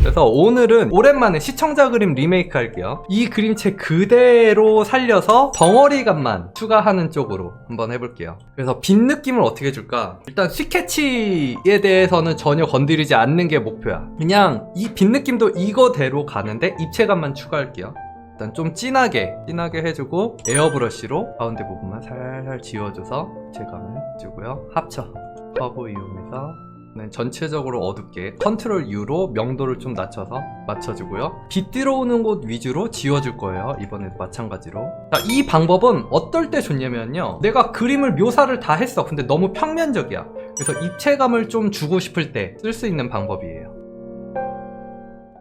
그래서 오늘은 오랜만에 시청자 그림 리메이크 할게요. 이 그림체 그대로 살려서 덩어리감만 추가하는 쪽으로 한번 해볼게요. 그래서 빈 느낌을 어떻게 줄까? 일단 스케치에 대해서는 전혀 건드리지 않는 게 목표야. 그냥 이빈 느낌도 이거대로 가는데 입체감만 추가할게요. 일단 좀 진하게 진하게 해주고 에어 브러쉬로 가운데 부분만 살살 지워줘서 입체감을 주고요. 합쳐 커브 이용해서 네, 전체적으로 어둡게 컨트롤 U로 명도를 좀 낮춰서 맞춰주고요. 빛 들어오는 곳 위주로 지워줄 거예요. 이번에도 마찬가지로. 자, 이 방법은 어떨 때 좋냐면요. 내가 그림을 묘사를 다 했어. 근데 너무 평면적이야. 그래서 입체감을 좀 주고 싶을 때 쓸 수 있는 방법이에요.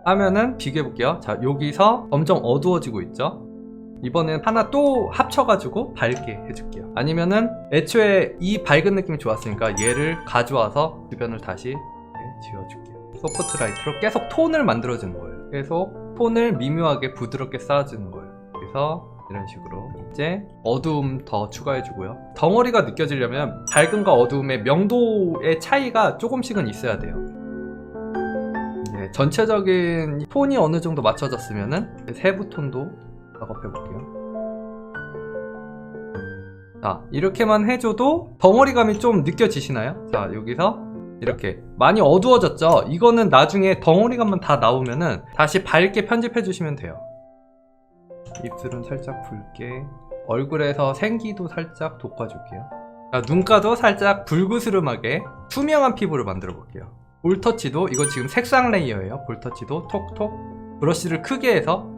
하면은 비교해 볼게요. 자, 여기서 점점 어두워지고 있죠? 이번엔 하나 또 합쳐가지고 밝게 해줄게요. 아니면은 애초에 이 밝은 느낌이 좋았으니까 얘를 가져와서 주변을 다시 지워줄게요. 소프트라이트로 계속 톤을 만들어주는 거예요. 계속 톤을 미묘하게 부드럽게 쌓아주는 거예요. 그래서 이런 식으로 이제 어두움 더 추가해주고요. 덩어리가 느껴지려면 밝음과 어두움의 명도의 차이가 조금씩은 있어야 돼요. 네, 전체적인 톤이 어느 정도 맞춰졌으면은 세부 톤도 작업해 볼게요. 자, 이렇게만 해줘도 덩어리감이 좀 느껴지시나요? 자, 여기서 이렇게 많이 어두워졌죠? 이거는 나중에 덩어리감만 다 나오면은 다시 밝게 편집해 주시면 돼요. 입술은 살짝 붉게 얼굴에서 생기도 살짝 돋궈줄게요. 자, 눈가도 살짝 불그스름하게 투명한 피부를 만들어 볼게요. 볼터치도 이거 지금 색상 레이어예요. 볼터치도 톡톡 브러쉬를 크게 해서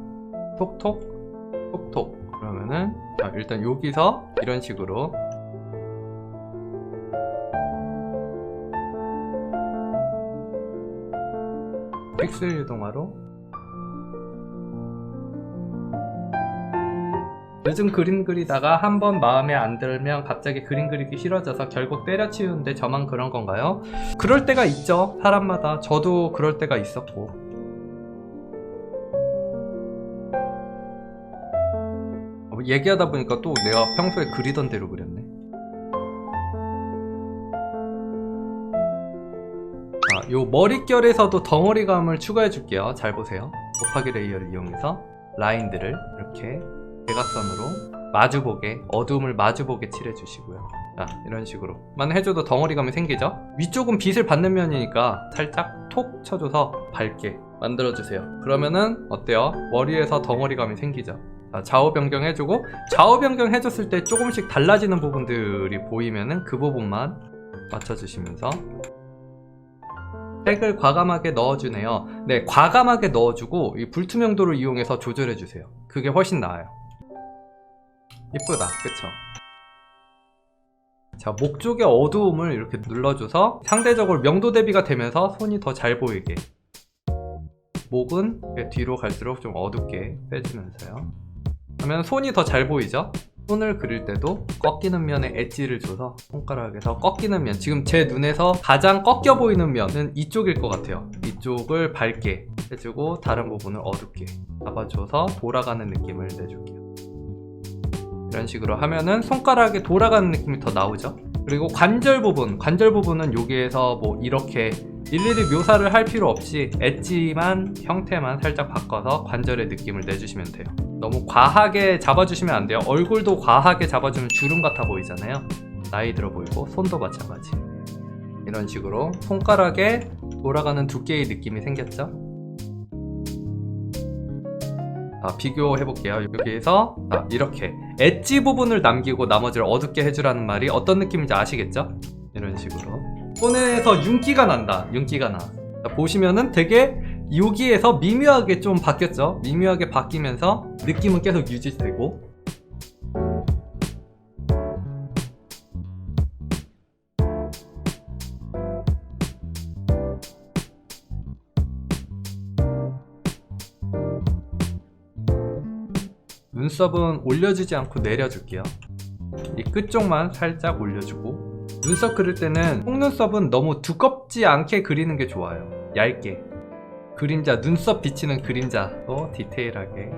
톡톡 톡톡. 그러면은 자, 일단 여기서 이런 식으로. 픽셀 유동화로. 요즘 그림 그리다가 한 번 마음에 안 들면 갑자기 그림 그리기 싫어져서 결국 때려치우는데 저만 그런 건가요? 그럴 때가 있죠 사람마다. 저도 그럴 때가 있었고 얘기하다 보니까 또 내가 평소에 그리던 대로 그렸네. 아, 요 머릿결에서도 덩어리감을 추가해 줄게요. 잘 보세요. 곱하기 레이어를 이용해서 라인들을 이렇게 대각선으로 마주보게, 어두움을 마주보게 칠해 주시고요. 자, 이런 식으로만 해줘도 덩어리감이 생기죠? 위쪽은 빛을 받는 면이니까 살짝 톡 쳐줘서 밝게 만들어주세요. 그러면은 어때요? 머리에서 덩어리감이 생기죠? 자, 좌우 변경 해주고 좌우 변경 해줬을 때 조금씩 달라지는 부분들이 보이면은 그 부분만 맞춰주시면서 색을 과감하게 넣어주네요. 네, 과감하게 넣어주고 이 불투명도를 이용해서 조절해주세요. 그게 훨씬 나아요. 이쁘다, 그쵸? 자, 목 쪽의 어두움을 이렇게 눌러줘서 상대적으로 명도 대비가 되면서 손이 더 잘 보이게 목은 뒤로 갈수록 좀 어둡게 빼주면서요. 그러면 손이 더 잘 보이죠? 손을 그릴 때도 꺾이는 면에 엣지를 줘서 손가락에서 꺾이는 면 지금 제 눈에서 가장 꺾여 보이는 면은 이쪽일 것 같아요. 이쪽을 밝게 해주고 다른 부분을 어둡게 잡아줘서 돌아가는 느낌을 내줄게요. 이런 식으로 하면은 손가락에 돌아가는 느낌이 더 나오죠? 그리고 관절 부분 관절 부분은 여기에서 뭐 이렇게 일일이 묘사를 할 필요 없이 엣지만 형태만 살짝 바꿔서 관절의 느낌을 내주시면 돼요 너무 과하게 잡아주시면 안 돼요. 얼굴도 과하게 잡아주면 주름 같아 보이잖아요. 나이 들어 보이고 손도 마찬가지. 이런 식으로 손가락에 돌아가는 두께의 느낌이 생겼죠? 자, 비교해 볼게요. 여기에서 자, 이렇게 엣지 부분을 남기고 나머지를 어둡게 해주라는 말이 어떤 느낌인지 아시겠죠? 이런 식으로 손에서 윤기가 난다. 윤기가 나. 자, 보시면은 되게 여기에서 미묘하게 좀 바뀌었죠. 미묘하게 바뀌면서 느낌은 계속 유지되고 눈썹은 올려주지 않고 내려줄게요. 이 끝쪽만 살짝 올려주고 눈썹 그릴 때는 속눈썹은 너무 두껍지 않게 그리는 게 좋아요. 얇게 그림자 눈썹 비치는 그림자도 디테일하게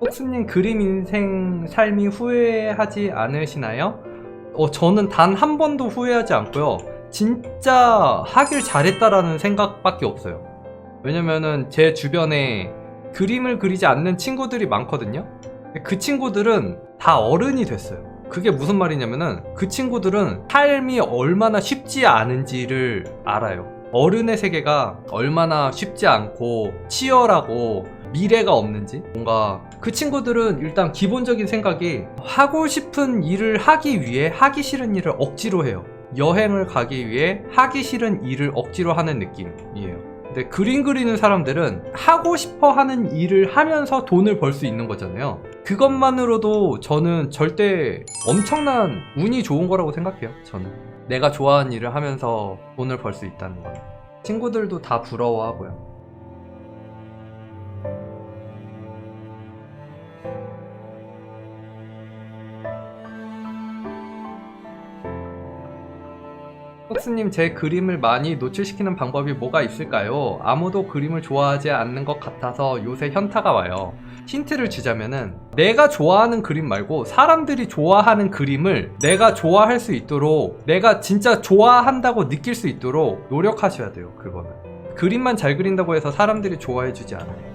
혹수님 그림 인생 삶이 후회하지 않으시나요? 어, 저는 단 한 번도 후회하지 않고요. 진짜 하길 잘했다라는 생각밖에 없어요. 왜냐면은 제 주변에 그림을 그리지 않는 친구들이 많거든요. 그 친구들은 다 어른이 됐어요. 그게 무슨 말이냐면은 그 친구들은 삶이 얼마나 쉽지 않은지를 알아요. 어른의 세계가 얼마나 쉽지 않고 치열하고 미래가 없는지 뭔가 그 친구들은 일단 기본적인 생각이 하고 싶은 일을 하기 위해 하기 싫은 일을 억지로 해요. 여행을 가기 위해 하기 싫은 일을 억지로 하는 느낌이에요. 근데 그림 그리는 사람들은 하고 싶어 하는 일을 하면서 돈을 벌 수 있는 거잖아요. 그것만으로도 저는 절대 엄청난 운이 좋은 거라고 생각해요. 저는. 내가 좋아하는 일을 하면서 돈을 벌 수 있다는 건. 친구들도 다 부러워하고요. 흑스님 제 그림을 많이 노출시키는 방법이 뭐가 있을까요? 아무도 그림을 좋아하지 않는 것 같아서 요새 현타가 와요. 힌트를 주자면은 내가 좋아하는 그림 말고 사람들이 좋아하는 그림을 내가 좋아할 수 있도록 내가 진짜 좋아한다고 느낄 수 있도록 노력하셔야 돼요. 그거는. 그림만 잘 그린다고 해서 사람들이 좋아해 주지 않아요.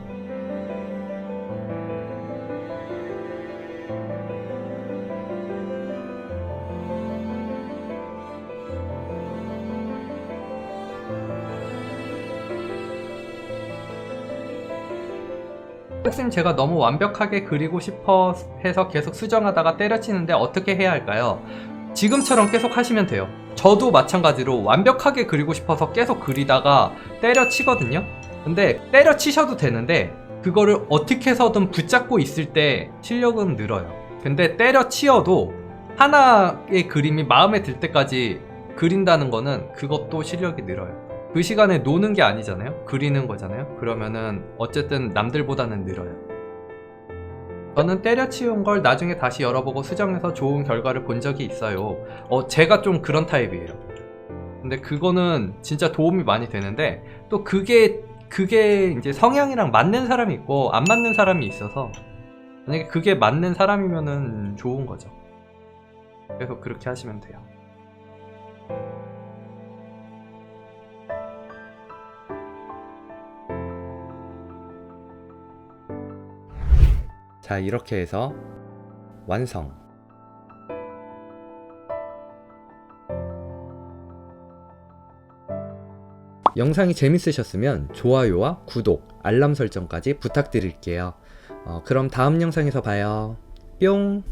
선생님 제가 너무 완벽하게 그리고 싶어 해서 계속 수정하다가 때려치는데 어떻게 해야 할까요? 지금처럼 계속 하시면 돼요. 저도 마찬가지로 완벽하게 그리고 싶어서 계속 그리다가 때려치거든요. 근데 때려치셔도 되는데 그거를 어떻게 해서든 붙잡고 있을 때 실력은 늘어요. 근데 때려치어도 하나의 그림이 마음에 들 때까지 그린다는 거는 그것도 실력이 늘어요. 그 시간에 노는 게 아니잖아요. 그리는 거잖아요. 그러면은 어쨌든 남들보다는 늘어요. 저는 때려치운 걸 나중에 다시 열어보고 수정해서 좋은 결과를 본 적이 있어요. 어, 제가 좀 그런 타입이에요. 근데 그거는 진짜 도움이 많이 되는데 또 그게 그게 이제 성향이랑 맞는 사람이 있고 안 맞는 사람이 있어서 만약에 그게 맞는 사람이면은 좋은 거죠. 계속 그렇게 하시면 돼요. 자, 이렇게 해서 완성. 영상이 재밌으셨으면 좋아요와 구독, 알람 설정까지 부탁드릴게요. 어, 그럼 다음 영상에서 봐요. 뿅!